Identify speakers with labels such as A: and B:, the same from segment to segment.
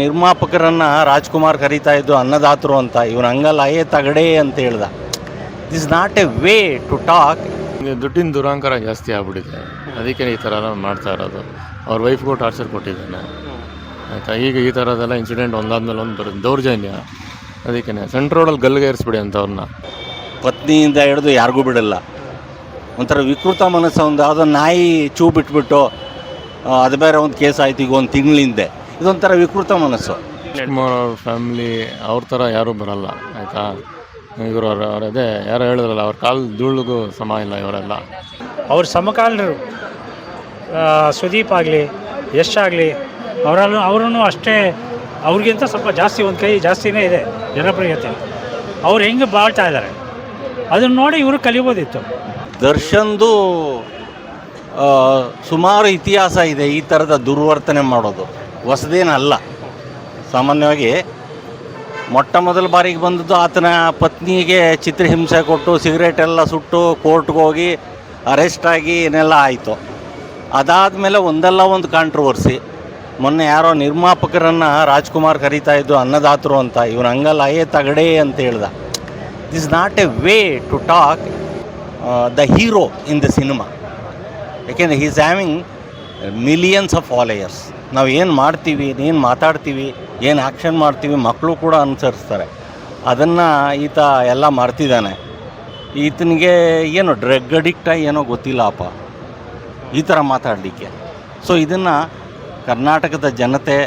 A: ನಿರ್ಮಾಪಕರನ್ನ ರಾಜ್ಕುಮಾರ್ ಕರೀತಾ ಇದ್ದು ಅನ್ನದಾತರು ಅಂತ ಇವನು ಹಂಗಲ್ಲ ಏ ತಗಡೆ ಅಂತ ಹೇಳ್ದ. This not a way to talk
B: ದುಡ್ಡಿನ ದುರಾಂಕಾರ ಜಾಸ್ತಿ ಆಗ್ಬಿಟ್ಟಿದೆ. ಅದಕ್ಕೆ ಈ ಥರ ಎಲ್ಲ ಮಾಡ್ತಾ ಇರೋದು. ಅವ್ರ ವೈಫ್ಗೂ ಟಾರ್ಚರ್ ಕೊಟ್ಟಿದ್ದಾನೆ. ಆಯಿತಾ? ಈಗ ಈ ಥರದ್ದೆಲ್ಲ ಇನ್ಸಿಡೆಂಟ್ ಒಂದಾದ್ಮೇಲೆ ಒಂದು ಬರುತ್ತೆ ದೌರ್ಜನ್ಯ. ಅದಕ್ಕೆ ಸೆಂಟ್ರ್ ರೋಡಲ್ಲಿ ಗಲ್ಲಿಗೆ ಏರಿಸ್ಬಿಡಿ ಅಂತ ಅವ್ರನ್ನ
A: ಪತ್ನಿಯಿಂದ ಹಿಡಿದು ಯಾರಿಗೂ ಬಿಡಲ್ಲ. ಒಂಥರ ವಿಕೃತ ಮನಸ್ಸು ಒಂದು ಯಾವುದೋ ನಾಯಿ ಚೂ ಬಿಟ್ಬಿಟ್ಟು ಅದು ಬೇರೆ ಒಂದು ಕೇಸ್ ಆಯ್ತು ಈಗ ಒಂದು ತಿಂಗಳಿಂದೆ. ಇದೊಂಥರ ವಿಕೃತ ಮನಸ್ಸು.
B: ಕುಮಾರ್ ಅವ್ರ ಫ್ಯಾಮಿಲಿ ಅವ್ರ ಥರ ಯಾರೂ ಬರಲ್ಲ ಆಯಿತಾ? ಇವರು ಅವ್ರ ಅವ್ರ ಅದೇ ಯಾರೋ ಹೇಳಿದ್ರಲ್ಲ ಅವ್ರ ಕಾಲು ಧೂಳಿಗೂ ಸಮ ಇಲ್ಲ ಇವರೆಲ್ಲ.
C: ಅವ್ರ ಸಮಕಾಲೀನರು ಆ, ಸುದೀಪ್ ಆಗಲಿ ಯಶ್ ಆಗಲಿ ಅವರಲ್ಲೂ ಅವರೂ ಅಷ್ಟೇ ಅವ್ರಿಗಿಂತ ಸ್ವಲ್ಪ ಜಾಸ್ತಿ ಒಂದು ಕೈ ಜಾಸ್ತಿನೇ ಇದೆ ಜನಪ್ರಿಯತೆ. ಅವ್ರು ಹೆಂಗೆ ಬಾಳ್ತಾ ಇದ್ದಾರೆ? ಅದನ್ನು ನೋಡಿ ಇವರು ಕಲಿಬೋದಿತ್ತು.
A: ದರ್ಶನ್ದು ಸುಮಾರು ಇತಿಹಾಸ ಇದೆ ಈ ಥರದ ದುರ್ವರ್ತನೆ ಮಾಡೋದು. ಹೊಸದೇನಲ್ಲ ಸಾಮಾನ್ಯವಾಗಿ ಮೊಟ್ಟ ಮೊದಲ ಬಾರಿಗೆ ಬಂದದ್ದು ಆತನ ಪತ್ನಿಗೆ ಚಿತ್ರಹಿಂಸೆ ಕೊಟ್ಟು, ಸಿಗರೇಟ್ ಎಲ್ಲ ಸುಟ್ಟು ಕೋರ್ಟ್ಗೆ ಹೋಗಿ ಅರೆಸ್ಟ್ ಆಗಿ ಏನೆಲ್ಲ ಆಯಿತು. ಅದಾದಮೇಲೆ ಒಂದಲ್ಲ ಒಂದು ಕಾಂಟ್ರವರ್ಸಿ ಮೊನ್ನೆ ಯಾರೋ ನಿರ್ಮಾಪಕರನ್ನು ರಾಜ್ಕುಮಾರ್ ಕರೀತಾ ಇದ್ದು ಅನ್ನದಾತರು ಅಂತ, ಇವನು ಹಂಗಲ್ಲ ಏ ತಗಡೆ ಅಂತ ಹೇಳ್ದ. This not a way to talk the hero in the cinema ಯಾಕೆಂದರೆ is having millions of followers ನಾವು ಏನು ಮಾಡ್ತೀವಿ, ಏನು ಮಾತಾಡ್ತೀವಿ, ಏನು ಆ್ಯಕ್ಷನ್ ಮಾಡ್ತೀವಿ ಮಕ್ಕಳು ಕೂಡ ಅನುಸರಿಸ್ತಾರೆ. ಅದನ್ನು ಈತ ಎಲ್ಲ ಮಾಡ್ತಿದ್ದಾನೆ. ಈತನಿಗೆ ಏನು ಡ್ರಗ್ ಅಡಿಕ್ಟ ಏನೋ ಗೊತ್ತಿಲ್ಲ ಅಪ್ಪ ಈ ಥರ ಮಾತಾಡಲಿಕ್ಕೆ. ಸೊ ಇದನ್ನು ಕರ್ನಾಟಕದ ಜನತೆ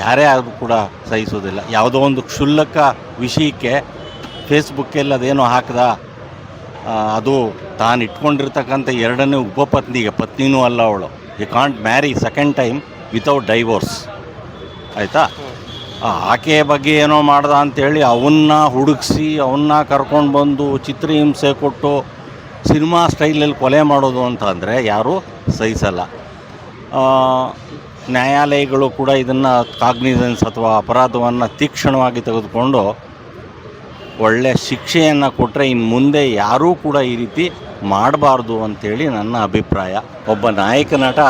A: ಯಾರೇ ಆದರೂ ಕೂಡ ಸಹಿಸೋದಿಲ್ಲ. ಯಾವುದೋ ಒಂದು ಕ್ಷುಲ್ಲಕ ವಿಷಯಕ್ಕೆ ಫೇಸ್ಬುಕ್ಕಲ್ಲಿ ಅದೇನೋ ಹಾಕ್ದ ಅದು ತಾನು ಇಟ್ಕೊಂಡಿರ್ತಕ್ಕಂಥ ಎರಡನೇ ಉಪಪತ್ನಿಗೆ ಪತ್ನಿನೂ ಅಲ್ಲ ಅವಳು. You can't marry second time without divorce ಆಯಿತಾ? ಆಕೆಯ ಬಗ್ಗೆ ಏನೋ ಮಾಡ್ದ ಅಂತೇಳಿ ಅವನ್ನ ಹುಡುಗಿಸಿ ಅವನ್ನ ಕರ್ಕೊಂಡು ಬಂದು ಚಿತ್ರಹಿಂಸೆ ಕೊಟ್ಟು ಸಿನಿಮಾ ಸ್ಟೈಲಲ್ಲಿ ಕೊಲೆ ಮಾಡೋದು ಅಂತ ಅಂದರೆ ಯಾರೂ ಸಹಿಸಲ್ಲ. ನ್ಯಾಯಾಲಯಗಳು ಕೂಡ ಇದನ್ನು ಕಾಗ್ನಿಸೆನ್ಸ್ ಅಥವಾ ಅಪರಾಧವನ್ನು ತೀಕ್ಷ್ಣವಾಗಿ ತೆಗೆದುಕೊಂಡು ಒಳ್ಳೆಯ ಶಿಕ್ಷೆಯನ್ನು ಕೊಟ್ಟರೆ ಇನ್ನು ಮುಂದೆ ಯಾರೂ ಕೂಡ ಈ ರೀತಿ ಮಾಡಬಾರ್ದು ಅಂಥೇಳಿ ನನ್ನ ಅಭಿಪ್ರಾಯ. ಒಬ್ಬ ನಾಯಕ ನಟ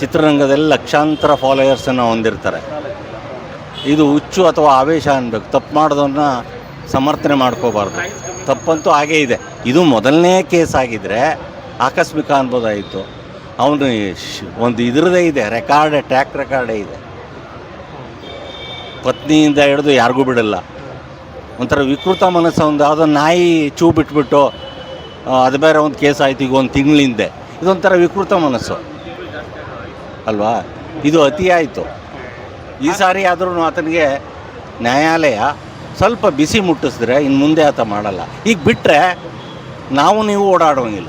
A: ಚಿತ್ರರಂಗದಲ್ಲಿ ಲಕ್ಷಾಂತರ ಫಾಲೋಯರ್ಸನ್ನು ಹೊಂದಿರ್ತಾರೆ. ಇದು ಹುಚ್ಚು ಅಥವಾ ಆವೇಶ ಅನ್ಬೇಕು. ತಪ್ಪು ಮಾಡೋದನ್ನ ಸಮರ್ಥನೆ ಮಾಡ್ಕೋಬಾರ್ದು. ತಪ್ಪಂತೂ ಹಾಗೇ ಇದೆ. ಇದು ಮೊದಲನೇ ಕೇಸ್ ಆಗಿದ್ದರೆ ಆಕಸ್ಮಿಕ ಅನ್ಬೋದಾಯಿತು. ಅವನು ಒಂದು ಇದ್ರದ್ದೇ ಇದೆ. ರೆಕಾರ್ಡ್ ಟ್ರ್ಯಾಕ್ ರೆಕಾರ್ಡೇ ಇದೆ. ಪತ್ನಿಯಿಂದ ಹಿಡಿದು ಯಾರಿಗೂ ಬಿಡಲ್ಲ. ಒಂಥರ ವಿಕೃತ ಮನಸ್ಸು, ಒಂದು ಯಾವುದೋ ನಾಯಿ ಚೂ ಬಿಟ್ಬಿಟ್ಟು ಅದು ಬೇರೆ ಒಂದು ಕೇಸ್ ಆಯ್ತು ಈಗ ಒಂದು ತಿಂಗಳಿಂದೆ. ಇದೊಂಥರ ವಿಕೃತ ಮನಸ್ಸು. ಅಲ್ವಾ? ಇದು ಅತಿ ಆಯಿತು. ಈ ಸಾರಿ ಆದ್ರೂ ಆತನಿಗೆ ನ್ಯಾಯಾಲಯ ಸ್ವಲ್ಪ ಬಿಸಿ ಮುಟ್ಟಿಸಿದ್ರೆ ಇನ್ನು ಮುಂದೆ ಆತ ಮಾಡಲ್ಲ. ಈಗ ಬಿಟ್ಟರೆ ನಾವು ನೀವು ಓಡಾಡೋಂಗಿಲ್ಲ.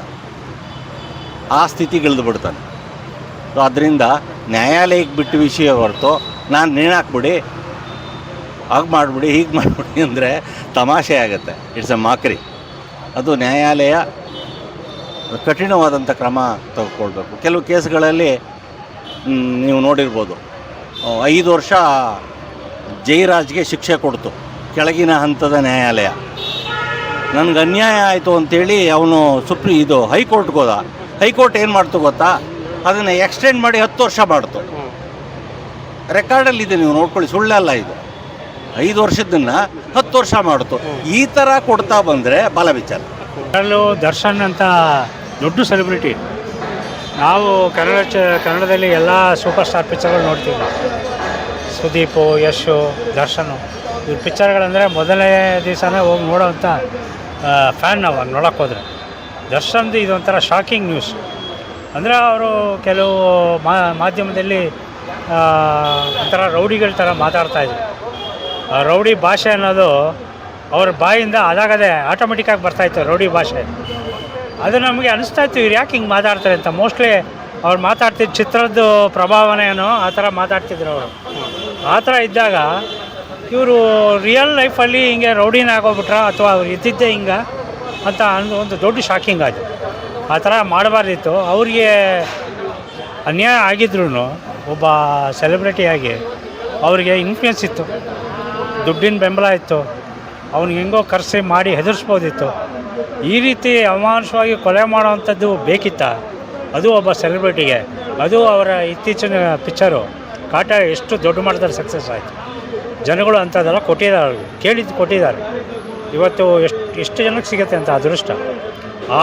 A: ಆ ಸ್ಥಿತಿಗಿಳಿದು ಬಿಡ್ತಾನೆ. ಸೊ, ಅದರಿಂದ ನ್ಯಾಯಾಲಯಕ್ಕೆ ಬಿಟ್ಟ ವಿಷಯ ಹೊರತು ನಾನು ನೇಣಾಕ್ಬಿಡಿ ಹಾಗೆ ಮಾಡಿಬಿಡಿ ಹೀಗೆ ಮಾಡಿಬಿಡಿ ಅಂದರೆ ತಮಾಷೆ ಆಗುತ್ತೆ. ಇಟ್ಸ್ ಅ ಮಾಕ್ರಿ ಅದು ನ್ಯಾಯಾಲಯ ಕಠಿಣವಾದಂಥ ಕ್ರಮ ತೆಗೆದುಕೊಳ್ಬೇಕು. ಕೆಲವು ಕೇಸ್ಗಳಲ್ಲಿ ನೀವು ನೋಡಿರ್ಬೋದು. ಐದು ವರ್ಷ ಜೈರಾಜ್ಗೆ ಶಿಕ್ಷೆ ಕೊಡ್ತು ಕೆಳಗಿನ ಹಂತದ ನ್ಯಾಯಾಲಯ. ನನಗೆ ಅನ್ಯಾಯ ಆಯಿತು ಅಂಥೇಳಿ ಅವನು ಸುಪ್ರೀ ಇದು ಹೈಕೋರ್ಟ್ಗೆ ಹೋದ. ಹೈಕೋರ್ಟ್ ಏನು ಮಾಡ್ತು ಗೊತ್ತಾ? ಅದನ್ನು ಎಕ್ಸ್ಟೆಂಡ್ ಮಾಡಿ ಹತ್ತು ವರ್ಷ ಮಾಡ್ತು. ರೆಕಾರ್ಡಲ್ಲಿದೆ ನೀವು ನೋಡ್ಕೊಳ್ಳಿ. ಸುಳ್ಳಲ್ಲ ಇದು. ಐದು ವರ್ಷದನ್ನ ಹತ್ತು ವರ್ಷ ಮಾಡಿತು. ಈ ಥರ ಕೊಡ್ತಾ ಬಂದರೆ ಬಲ ವಿಚಾರ.
C: ಅದರಲ್ಲೂ ದರ್ಶನ್ ಅಂತ ದೊಡ್ಡ ಸೆಲೆಬ್ರಿಟಿ ನಾವು ಕನ್ನಡ ಚ, ಕನ್ನಡದಲ್ಲಿ ಎಲ್ಲ ಸೂಪರ್ ಸ್ಟಾರ್ ಪಿಕ್ಚರ್ಗಳು ನೋಡ್ತೀವಿ ಸುದೀಪು, ಯಶು, ದರ್ಶನು. ಇವ್ರ ಪಿಕ್ಚರ್ಗಳಂದರೆ ಮೊದಲನೇ ದಿವಸನೇ ಹೋಗಿ ನೋಡೋವಂಥ ಫ್ಯಾನ್ ನಾವು ನೋಡೋಕೆ ಹೋದರೆ. ದರ್ಶನ್ದು ಇದೊಂಥರ ಶಾಕಿಂಗ್ ನ್ಯೂಸ್ ಅಂದರೆ ಅವರು ಕೆಲವು ಮಾಧ್ಯಮದಲ್ಲಿ ಒಂಥರ ರೌಡಿಗಳ ಥರ ಮಾತಾಡ್ತಾಯಿದ್ರು ರೌಡಿ ಭಾಷೆ ಅನ್ನೋದು ಅವ್ರ ಬಾಯಿಂದ ಅದಾಗದೆ ಆಟೋಮೆಟಿಕ್ಕಾಗಿ ಬರ್ತಾಯಿತ್ತು ರೌಡಿ ಭಾಷೆ. ಅದು ನಮಗೆ ಅನಿಸ್ತಾ ಇತ್ತು, ಇವ್ರು ಯಾಕೆ ಹಿಂಗೆ ಮಾತಾಡ್ತಾರೆ ಅಂತ. ಮೋಸ್ಟ್ಲಿ ಅವ್ರು ಮಾತಾಡ್ತಿದ್ದ ಚಿತ್ರದ ಪ್ರಭಾವನೇನೋ ಆ ಥರ ಮಾತಾಡ್ತಿದ್ರು ಅವರು. ಆ ಥರ ಇದ್ದಾಗ ಇವರು ರಿಯಲ್ ಲೈಫಲ್ಲಿ ಹಿಂಗೆ ರೌಡಿನ ಆಗೋಗ್ಬಿಟ್ರ ಅಥವಾ ಅವ್ರು ಇದ್ದಿದ್ದೇ ಹಿಂಗೆ ಅಂತ ಅಂದು ಒಂದು ದೊಡ್ಡ ಶಾಕಿಂಗ್ ಆಯಿತು. ಆ ಥರ ಮಾಡಬಾರ್ದಿತ್ತು. ಅವ್ರಿಗೆ ಅನ್ಯಾಯ ಆಗಿದ್ರು ಒಬ್ಬ ಸೆಲೆಬ್ರಿಟಿಯಾಗಿ ಅವರಿಗೆ ಇನ್ಫ್ಲುಯೆನ್ಸ್ ಇತ್ತು. ದುಡ್ಡಿನ ಬೆಂಬಲ ಇತ್ತು. ಅವ್ನಿಗೆ ಹೆಂಗೋ ಕರೆಸಿ ಮಾಡಿ ಹೆದರ್ಸ್ಬೋದಿತ್ತು. ಈ ರೀತಿ ಅಮಾನುಷವಾಗಿ ಕೊಲೆ ಮಾಡೋವಂಥದ್ದು ಬೇಕಿತ್ತ? ಅದು ಒಬ್ಬ ಸೆಲೆಬ್ರಿಟಿಗೆ. ಅದು ಅವರ ಇತ್ತೀಚಿನ ಪಿಕ್ಚರು. ಕಾಟ ಎಷ್ಟು ದೊಡ್ಡ ಮಟ್ಟದಲ್ಲಿ ಸಕ್ಸಸ್ ಆಯಿತು. ಜನಗಳು ಅಂಥದ್ದೆಲ್ಲ ಕೊಟ್ಟಿದ್ದಾರೆ. ಕೇಳಿದ್ದು ಕೊಟ್ಟಿದ್ದಾರೆ. ಇವತ್ತು ಎಷ್ಟು ಎಷ್ಟು ಜನಕ್ಕೆ ಸಿಗುತ್ತೆ ಅಂತ ಅದೃಷ್ಟ.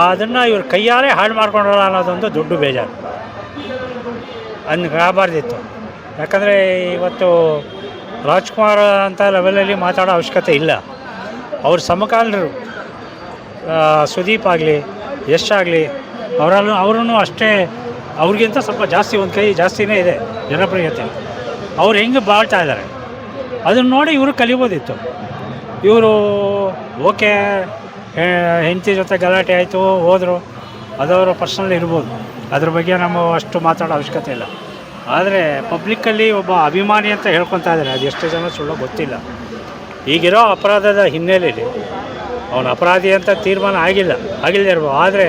C: ಅದನ್ನು ಇವ್ರು ಕೈಯಾರೆ ಹಾಳು ಮಾಡ್ಕೊಂಡಲ್ಲ ಅನ್ನೋದೊಂದು ದೊಡ್ಡ ಬೇಜಾರು. ಹಂಗೆ ಆಗಬಾರ್ದಿತ್ತು ಯಾಕಂದರೆ ಇವತ್ತು ರಾಜ್ಕುಮಾರ್ ಅಂತ ಲೆವೆಲಲ್ಲಿ ಮಾತಾಡೋ ಅವಶ್ಯಕತೆ ಇಲ್ಲ. ಅವ್ರ ಸಮಕಾಲರು ಸುದೀಪ್ ಆಗಲಿ, ಯಶ್ ಆಗಲಿ, ಅವರಲ್ಲೂ ಅವರೂ ಅಷ್ಟೇ, ಅವ್ರಿಗಿಂತ ಸ್ವಲ್ಪ ಜಾಸ್ತಿ ಒಂದು ಕೈ ಜಾಸ್ತಿನೇ ಇದೆ ಜನಪ್ರಿಯತೆ ಅವ್ರು ಹೆಂಗೆ ಬಾಳ್ತಾ ಇದ್ದಾರೆ ಅದನ್ನು ನೋಡಿ ಇವರು ಕಲಿಬೋದಿತ್ತು. ಇವರು ಓಕೆ ಹೆಂಡತಿ ಜೊತೆ ಗಲಾಟೆ ಆಯಿತು, ಹೋದರು. ಅದವರ ಪರ್ಸ್ನಲ್ ಇರ್ಬೋದು. ಅದ್ರ ಬಗ್ಗೆ ನಾವು ಅಷ್ಟು ಮಾತಾಡೋ ಅವಶ್ಯಕತೆ ಇಲ್ಲ. ಆದರೆ ಪಬ್ಲಿಕ್ಕಲ್ಲಿ ಒಬ್ಬ ಅಭಿಮಾನಿ ಅಂತ ಹೇಳ್ಕೊತಾ ಇದ್ದಾರೆ ಅದು ಎಷ್ಟು ಜನ ಸುಳ್ಳು ಗೊತ್ತಿಲ್ಲ. ಈಗಿರೋ ಅಪರಾಧದ ಹಿನ್ನೆಲೆಯಲ್ಲಿ ಅವನು ಅಪರಾಧಿ ಅಂತ ತೀರ್ಮಾನ ಆಗಿಲ್ಲ. ಆಗಿಲ್ಲದೆ ಇರ್ಬೋದು. ಆದರೆ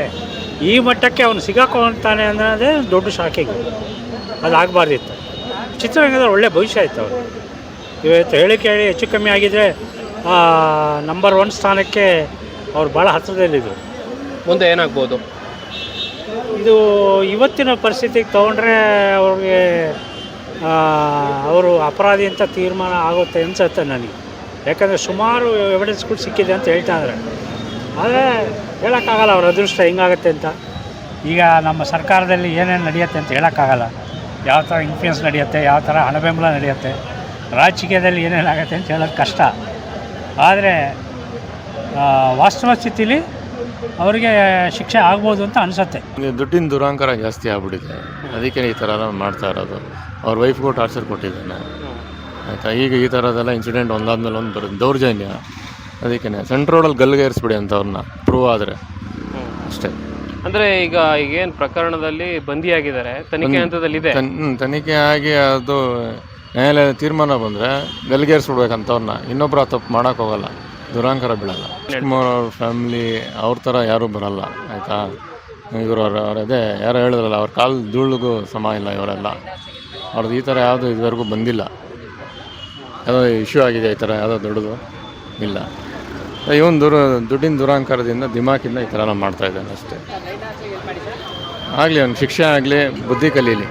C: ಈ ಮಟ್ಟಕ್ಕೆ ಅವನು ಸಿಗಾಕೊಂತಾನೆ ಅನ್ನೋದೇ ದೊಡ್ಡ ಶಾಕಿಂಗ್. ಅದು ಆಗಬಾರ್ದಿತ್ತು. ಚಿತ್ರರಂಗದಲ್ಲಿ ಒಳ್ಳೆ ಭವಿಷ್ಯ ಇತ್ತು ಅವರು ಇವತ್ತು ಹೇಳಿ ಕೇಳಿ ಹೆಚ್ಚು ಕಮ್ಮಿ ಆಗಿದ್ದರೆ ನಂಬರ್ ಒನ್ ಸ್ಥಾನಕ್ಕೆ ಅವ್ರು ಭಾಳ ಹತ್ತಿರದಲ್ಲಿದ್ದರು
D: ಮುಂದೆ ಏನಾಗ್ಬೋದು?
C: ಇದು ಇವತ್ತಿನ ಪರಿಸ್ಥಿತಿಗೆ ತೊಗೊಂಡ್ರೆ ಅವ್ರಿಗೆ ಅವರು ಅಪರಾಧಿ ಅಂತ ತೀರ್ಮಾನ ಆಗುತ್ತೆ ಅನ್ಸುತ್ತೆ ನನಗೆ. ಯಾಕಂದರೆ ಸುಮಾರು ಎವಿಡೆನ್ಸ್ಗಳು ಸಿಕ್ಕಿದೆ ಅಂತ ಹೇಳ್ತಾ ಇದ್ದಾರೆ ಆದರೆ ಹೇಳೋಕ್ಕಾಗಲ್ಲ ಅವ್ರ ಅದೃಷ್ಟ ಹೆಂಗಾಗುತ್ತೆ ಅಂತ. ಈಗ ನಮ್ಮ ಸರ್ಕಾರದಲ್ಲಿ ಏನೇನು ನಡೆಯುತ್ತೆ ಅಂತ ಹೇಳೋಕ್ಕಾಗಲ್ಲ. ಯಾವ ಥರ ಇನ್ಫ್ಲೂಯೆನ್ಸ್ ನಡೆಯುತ್ತೆ, ಯಾವ ಥರ ಹಣಬೆಂಬಲ ನಡೆಯುತ್ತೆ, ರಾಜಕೀಯದಲ್ಲಿ ಏನೇನಾಗುತ್ತೆ ಅಂತ ಹೇಳೋದು ಕಷ್ಟ. ಆದರೆ ವಾಸ್ತವ ಸ್ಥಿತಿಲಿ ಅವರಿಗೆ ಶಿಕ್ಷೆ ಆಗ್ಬೋದು ಅಂತ ಅನಿಸುತ್ತೆ.
B: ದುಡ್ಡಿನ ದುರಾಂಕಾರ ಜಾಸ್ತಿ ಆಗ್ಬಿಟ್ಟಿದೆ. ಅದಕ್ಕೆ ಈ ಥರ ಮಾಡ್ತಾ ಇರೋದು. ಅವ್ರ ವೈಫ್ಗೂ ಟಾರ್ಚರ್ ಕೊಟ್ಟಿದ್ದಾನೆ. ಆಯಿತಾ? ಈಗ ಈ ಥರದೆಲ್ಲ ಇನ್ಸಿಡೆಂಟ್ ಒಂದಾದ್ಮೇಲೆ ಒಂದು ಬರುತ್ತೆ. ದೌರ್ಜನ್ಯ. ಅದಕ್ಕೆ ಸೆಂಟ್ರ್ ರೋಡಲ್ಲಿ ಗಲ್ಲಿಗೆ ಏರಿಸ್ಬಿಡಿ ಅಂತ ಅವ್ರನ್ನ ಪ್ರೂವ್ ಆದರೆ. ಅಷ್ಟೇ.
D: ಅಂದರೆ ಈಗ ಏನು ಪ್ರಕರಣದಲ್ಲಿ ಬಂದಿಯಾಗಿದ್ದಾರೆ ತನಿಖೆ
B: ಹಂತದಲ್ಲಿ ಇದೆ ತನಿಖೆ ಆಗಿ ಅದು ನ್ಯಾಯಾಲಯದ ತೀರ್ಮಾನ ಬಂದರೆ ಗಲ್ಲಿಗೇರಿಸ್ಬಿಡ್ಬೇಕಂತವ್ರನ್ನ ಇನ್ನೊಬ್ಬರು ಇನ್ನೊಬ್ರು ಆ ತಪ್ಪು ಮಾಡೋಕೆ ಹೋಗಲ್ಲ. ದುರಾಂಕಾರ ಬೀಳಲ್ಲ. ಅವ್ರ ಫ್ಯಾಮಿಲಿ ಅವ್ರ ಥರ ಯಾರೂ ಬರಲ್ಲ, ಆಯಿತಾ? ಇವರು ಅವ್ರ ಅವ್ರ ಅದೇ, ಯಾರೋ ಹೇಳಿದ್ರಲ್ಲ, ಅವ್ರ ಕಾಲು ಧೂಳಿಗೂ ಸಮ ಇಲ್ಲ ಇವರೆಲ್ಲ. ಅವ್ರದ್ದು ಈ ಥರ ಯಾವುದು ಇದುವರೆಗೂ ಬಂದಿಲ್ಲ. ಯಾವುದೋ ಇಶ್ಯೂ ಆಗಿದೆ ಈ ಥರ ಯಾವುದೋ ದೊಡ್ಡದು ಇಲ್ಲ. ಇವನು ದುರ ದುಡ್ಡಿನ ದುರಾಂಕಾರದಿಂದ ದಿಮಾಕಿಂದ ಈ ಥರ ನಾವು ಮಾಡ್ತಾ ಇದ್ದಾನೆ ಅಷ್ಟೇ. ಆಗಲಿ, ಅವ್ನಿಗೆ ಶಿಕ್ಷೆ ಆಗಲಿ, ಬುದ್ಧಿ ಕಲೀಲಿ.